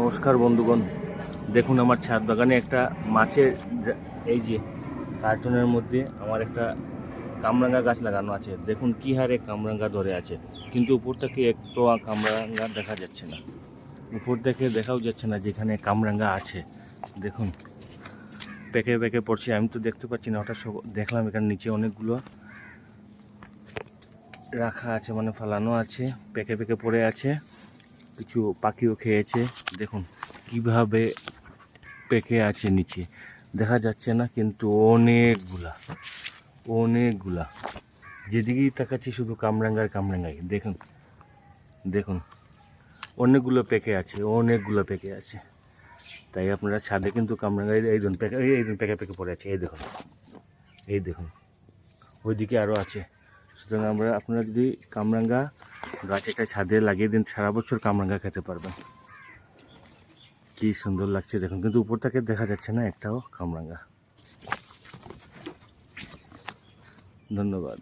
নমস্কার বন্ধুগণ। দেখুন, আমার ছাদ বাগানে একটা মাছের এই যে কার্টুনের মধ্যে আমার একটা কামরাঙ্গা গাছ লাগানো আছে। দেখুন, কি হারে কামরাঙ্গা ধরে আছে। কিন্তু উপর থেকে একটু কামরাঙ্গা দেখা যাচ্ছে না। উপর থেকে দেখাও যাচ্ছে না যেখানে কামরাঙ্গা আছে। দেখুন, পেকে পেকে পড়ছে। আমি তো দেখতে পাচ্ছি না, হঠাৎ দেখলাম এখানে নিচে অনেকগুলো রাখা আছে মানে ফালানো আছে, পেকে পেকে পড়ে আছে। কিছু পাখিও খেয়েছে। দেখুন, কীভাবে পেকে আছে নিচে। দেখা যাচ্ছে না, কিন্তু অনেকগুলা অনেকগুলা। যেদিকেই তাকাচ্ছি শুধু কামরাঙ্গার কামরাঙ্গাই দেখুন দেখুন, অনেকগুলো পেকে আছে, অনেকগুলো পেকে আছে। তাই আপনারা ছাদে কিন্তু কামরাঙ্গাই এই দেখুন পেকে, এই দেখুন পেকে পেকে পড়ে আছে। এই দেখুন এই দেখুন, ওইদিকে আরও আছে। সুতরাং আমরা, আপনারা যদি কামরাঙ্গা গাছ এটা ছাদে লাগিয়ে দিন, সারা বছর কামরাঙ্গা খেতে পারবেন। কি সুন্দর লাগছে দেখুন, কিন্তু উপর থেকে দেখা যাচ্ছে না, একটাও কামরাঙ্গা। ধন্যবাদ।